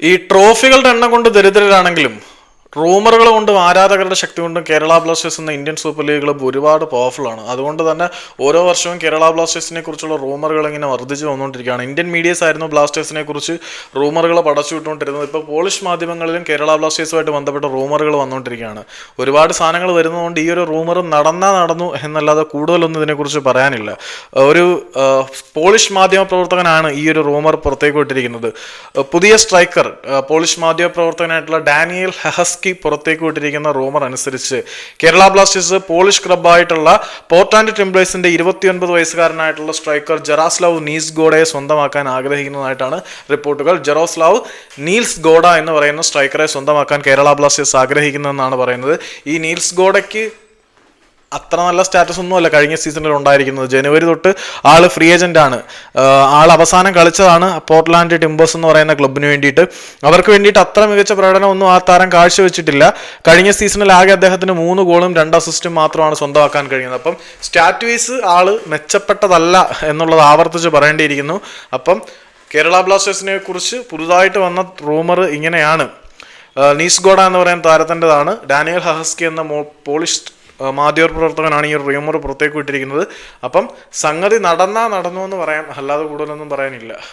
ഈ ട്രോഫികളുടെ എണ്ണം കൊണ്ട് ദരിദ്രരാണെങ്കിലും റൂമറുകൾ കൊണ്ടും ആരാധകരുടെ ശക്തി കൊണ്ടും കേരള ബ്ലാസ്റ്റേഴ്സ് എന്ന ഇന്ത്യൻ സൂപ്പർ ലീഗ് ക്ലബ്ബ് ഒരുപാട് പവർഫുൾ ആണ്. അതുകൊണ്ട് തന്നെ ഓരോ വർഷവും കേരള ബ്ലാസ്റ്റേഴ്സിനെ കുറിച്ചുള്ള റൂമറുകൾ ഇങ്ങനെ വർദ്ധിച്ചു വന്നുകൊണ്ടിരിക്കുകയാണ്. ഇന്ത്യൻ മീഡിയസ് ആയിരുന്നു ബ്ലാസ്റ്റേഴ്സിനെ കുറിച്ച് റൂമറുകൾ പടച്ചു വിട്ടുകൊണ്ടിരുന്നത്. ഇപ്പോൾ പോളിഷ് മാധ്യമങ്ങളിലും കേരള ബ്ലാസ്റ്റേഴ്സുമായിട്ട് ബന്ധപ്പെട്ട റൂമറുകൾ വന്നുകൊണ്ടിരിക്കുകയാണ്. ഒരുപാട് സാധനങ്ങൾ വരുന്നതുകൊണ്ട് ഈ ഒരു റൂമർ നടന്നാ നടന്നു എന്നല്ലാതെ കൂടുതലൊന്നും ഇതിനെക്കുറിച്ച് പറയാനില്ല. ഒരു പോളിഷ് മാധ്യമ പ്രവർത്തകനാണ് ഈ ഒരു റൂമർ പുറത്തേക്ക് വിട്ടിരിക്കുന്നത്. പുതിയ സ്ട്രൈക്കർ പോളിഷ് മാധ്യമ പ്രവർത്തകനായിട്ടുള്ള ഡാനിയൽ ഹെഹസ്കി പുറത്തേക്ക് വിട്ടിരിക്കുന്ന റൂമർ അനുസരിച്ച് കേരള ബ്ലാസ്റ്റേഴ്സ് പോളിഷ് ക്ലബ്ബായിട്ടുള്ള പോർട്ടാൻഡ് ടിംബ്ലേഴ്സിന്റെ ഇരുപത്തിയൊൻപത് വയസ്സുകാരനായിട്ടുള്ള സ്ട്രൈക്കർ ജെറാസ്ലാവ് നീസ് ഗോഡയെ സ്വന്തമാക്കാൻ ആഗ്രഹിക്കുന്നതായിട്ടാണ് റിപ്പോർട്ടുകൾ. ജെറോസ്ലാവ് നീൽസ് ഗോഡ എന്ന് പറയുന്ന സ്ട്രൈക്കറെ സ്വന്തമാക്കാൻ കേരള ബ്ലാസ്റ്റേഴ്സ് ആഗ്രഹിക്കുന്നതെന്നാണ് പറയുന്നത്. ഈ നീൽസ് ഗോഡയ്ക്ക് അത്ര നല്ല സ്റ്റാറ്റസ് ഒന്നുമല്ല കഴിഞ്ഞ സീസണിൽ ഉണ്ടായിരിക്കുന്നത്. ജനുവരി തൊട്ട് ആൾ ഫ്രീ ഏജന്റ് ആണ്. ആൾ അവസാനം കളിച്ചതാണ് പോർട്ട്ലാൻഡ് ടിംബേഴ്സ് എന്ന് പറയുന്ന ക്ലബിന് വേണ്ടിയിട്ട്. അവർക്ക് വേണ്ടിയിട്ട് അത്ര മികച്ച പ്രകടനം ഒന്നും ആ താരം കാഴ്ചവെച്ചിട്ടില്ല. കഴിഞ്ഞ സീസണിൽ ആകെ അദ്ദേഹത്തിന് മൂന്ന് ഗോളും രണ്ട് അസിസ്റ്റും മാത്രമാണ് സ്വന്തമാക്കാൻ കഴിയുന്നത് അപ്പം സ്റ്റാറ്റ് വൈസ് ആൾ മെച്ചപ്പെട്ടതല്ല എന്നുള്ളത് ആവർത്തിച്ച് പറയേണ്ടിയിരിക്കുന്നു. അപ്പം കേരള ബ്ലാസ്റ്റേഴ്സിനെ കുറിച്ച് പുതുതായിട്ട് വന്ന റൂമർ ഇങ്ങനെയാണ്. നീസ്ഗോഡ നീസ് ഗോഡ എന്ന് പറയുന്ന താരത്തിന്റെതാണ്. ഡാനിയൽ ഹഹസ്കി എന്ന പോളിഷ് ആഹ് മാധ്യമ പ്രവർത്തകനാണ് ഈ റൂമർ പുറത്തേക്ക് വിട്ടിരിക്കുന്നത്. അപ്പം സംഗതി നടന്നാ നടന്നു എന്ന് പറയാം അല്ലാതെ കൂടുതലൊന്നും പറയാനില്ല.